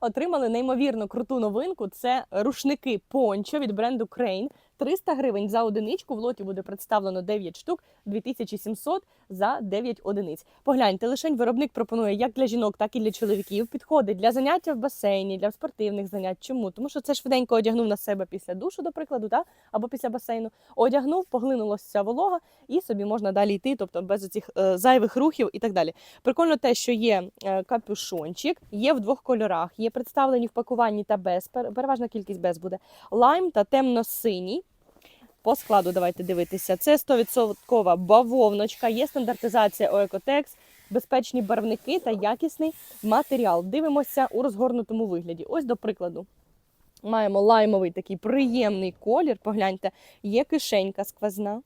Отримали неймовірно круту новинку. Це рушники пончо від бренду Crane. 300 гривень за одиничку. В лоті буде представлено 9 штук, 2700 за 9 одиниць. Погляньте, лишень виробник пропонує як для жінок, так і для чоловіків. Підходить для заняття в басейні, для спортивних занять. Чому? Тому що це швиденько одягнув на себе після душу, до прикладу, та? або після басейну. Одягнув, поглинулася волога, і собі можна далі йти, тобто без цих е, зайвих рухів і так далі. Прикольно те, що є е, капюшончик, є в двох кольорах, є представлені в пакуванні та без, пер- переважна кількість без буде. Лайм та темно-синій. По складу давайте дивитися. Це 100% бавовночка, є стандартизація Оекотекс, безпечні барвники та якісний матеріал. Дивимося у розгорнутому вигляді. Ось до прикладу. Маємо лаймовий такий приємний колір. Погляньте, є кишенька сквозна.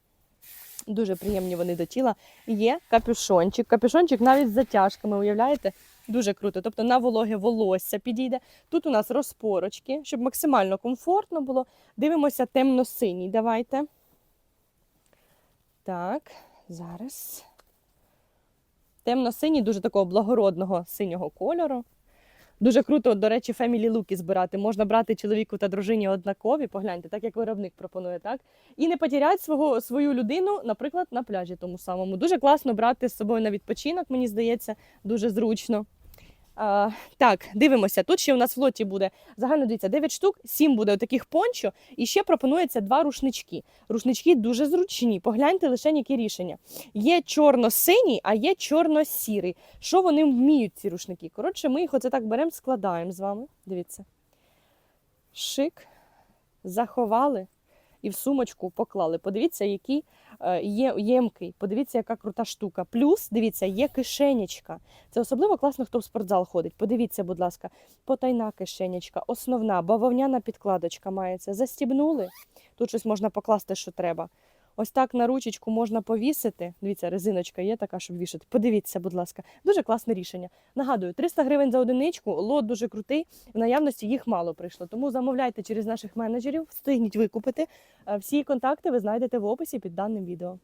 Дуже приємні вони до тіла. Є капюшончик. Капюшончик навіть з затяжками, уявляєте? Дуже круто. Тобто на вологе волосся підійде. Тут у нас розпорочки, щоб максимально комфортно було. Дивимося темно-синій. Давайте. Так, зараз. Темно-синій, дуже такого благородного синього кольору. Дуже круто, до речі, фемілі луки збирати. Можна брати чоловіку та дружині однакові, погляньте, так як виробник пропонує, так? І не потеряти свого, свою людину, наприклад, на пляжі тому самому. Дуже класно брати з собою на відпочинок, мені здається, дуже зручно. А, так, дивимося. Тут ще у нас в лоті буде загально дивіться 9 штук, 7 буде таких пончо, і ще пропонується два рушнички. Рушнички дуже зручні. Погляньте лише які рішення. Є чорно-синій, а є чорно-сірий. Що вони вміють, ці рушники? Коротше, ми їх оце так беремо, складаємо з вами. Дивіться. Шик, заховали і в сумочку поклали. Подивіться, який є ємкий. Подивіться, яка крута штука. Плюс, дивіться, є кишенечка. Це особливо класно, хто в спортзал ходить. Подивіться, будь ласка, потайна кишенечка, основна, бавовняна підкладочка мається. Застібнули. Тут щось можна покласти, що треба. Ось так на ручечку можна повісити. Дивіться, резиночка є така, щоб вішати. Подивіться, будь ласка, дуже класне рішення. Нагадую, 300 гривень за одиничку, лот дуже крутий. В наявності їх мало прийшло. Тому замовляйте через наших менеджерів, встигніть викупити. Е, Всі контакти ви знайдете в описі під даним відео.